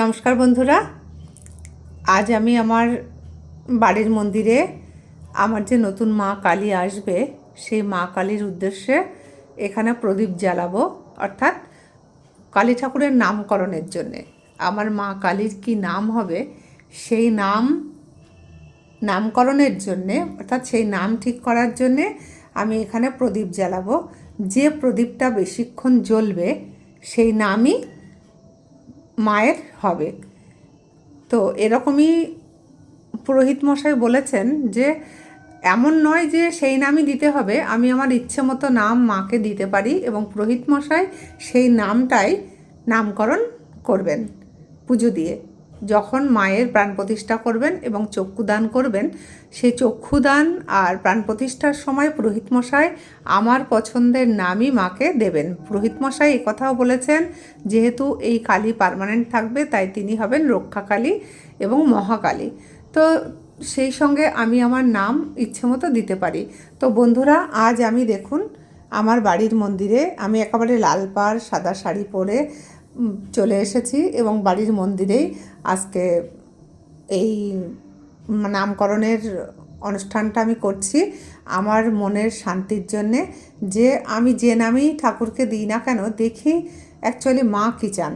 নমস্কার বন্ধুরা। আজ আমি আমার বাড়ির মন্দিরে আমার যে নতুন মা কালী আসবে, সেই মা কালীর উদ্দেশ্যে এখানে প্রদীপ জ্বালাবো, অর্থাৎ কালী ঠাকুরের নামকরণের জন্যে। আমার মা কালীর কি নাম হবে, সেই নাম, নামকরণের জন্যে, অর্থাৎ সেই নাম ঠিক করার জন্যে আমি এখানে প্রদীপ জ্বালাবো। যে প্রদীপটা বেশিক্ষণ জ্বলবে, সেই নামই মায়ের হবে। তো এরকমই পুরোহিত মশাই বলেছেন যে, এমন নয় যে সেই নামই দিতে হবে। আমি আমার ইচ্ছে মতো নাম মাকে দিতে পারি এবং পুরোহিত মশাই সেই নামটাই নামকরণ করবেন পুজো দিয়ে। যখন মায়ের প্রাণ প্রতিষ্ঠা করবেন এবং চক্ষুদান করবেন সেই চক্ষুদান আর প্রাণ প্রতিষ্ঠার সময় পুরোহিত মশাই আমার পছন্দের নামই মাকে দেবেন। পুরোহিত মশাই কথাও বলেছেন, যেহেতু এই কালী পার্মানেন্ট থাকবে, তাই তিনি হবেন রক্ষাকালী এবং মহাকালী। তো সেই সঙ্গে আমি আমার নাম ইচ্ছে মতো দিতে পারি। তো বন্ধুরা, আজ আমি দেখুন, আমার বাড়ির মন্দিরে আমি একেবারে লাল পাড়, সাদা শাড়ি পরে চলে এসেছি এবং বাড়ির মন্দিরেই আজকে এই নামকরণের অনুষ্ঠানটা আমি করছি আমার মনের শান্তির জন্যে। যে আমি যে নামেই ঠাকুরকে দিই না কেন, দেখি অ্যাকচুয়ালি মা কী চান,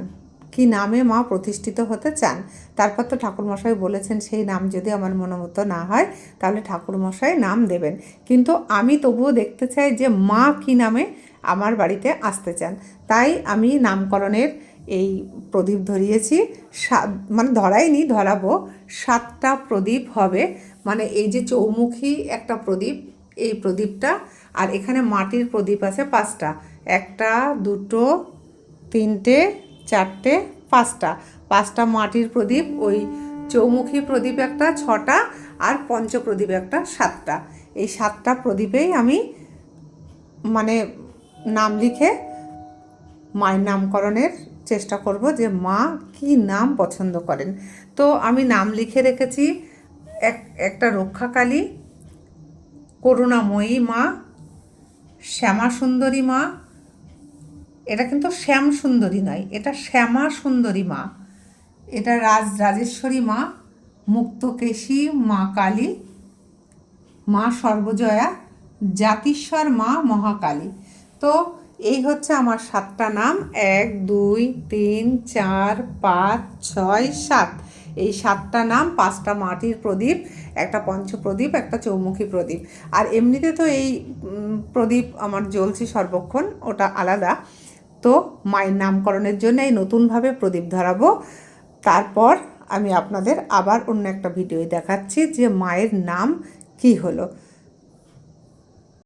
কী নামে মা প্রতিষ্ঠিত হতে চান। তারপর তো ঠাকুরমশাই বলেছেন, সেই নাম যদি আমার মনোমতো না হয়, তাহলে ঠাকুরমশাই নাম দেবেন। কিন্তু আমি তবুও দেখতে চাই যে মা কী নামে আমার বাড়িতে আসতে চান। তাই আমি নামকরণের এই প্রদীপ ধরিয়েছি। সাত মানে ধরাইনি, ধরাবো। সাতটা প্রদীপ হবে। মানে এই যে চৌমুখী একটা প্রদীপ, এই প্রদীপটা, আর এখানে মাটির প্রদীপ আছে পাঁচটা। একটা, দুটো, তিনটে, চারটে, পাঁচটা। পাঁচটা মাটির প্রদীপ, ওই চৌমুখী প্রদীপ একটা ছটা, আর পঞ্চপ্রদীপ একটা সাতটা। এই সাতটা প্রদীপেই আমি মানে নাম লিখে মায়ের নামকরণের চেষ্টা করব যে মা কি নাম পছন্দ করেন। তো আমি নাম লিখে রেখেছি, এক, একটা রক্ষাকালী, করুণাময়ী মা শ্যামা সুন্দরী মা, এটা কিন্তু শ্যাম সুন্দরী নয়, এটা শ্যামা সুন্দরী মা, এটা রাজ, রাজেশ্বরী মা, মুক্তকেশী, মা কালী, মা সর্বজয়া, জাতিস্বর মা মহাকালী। তো এই হচ্ছে আমার সাতটা নাম। এক, দুই, তিন, চার, পাঁচ, ছয়, সাত। এই সাতটা নাম, পাঁচটা মাটির প্রদীপ, একটা পঞ্চপ্রদীপ, একটা চৌমুখী প্রদীপ। আর এমনিতে তো এই প্রদীপ আমার জ্বলছে সর্বক্ষণ, ওটা আলাদা। তো মায়ের নামকরণের জন্য এই নতুনভাবে প্রদীপ ধরাবো। তারপর আমি আপনাদের আবার অন্য একটা ভিডিও দেখাচ্ছি যে মায়ের নাম কি হলো।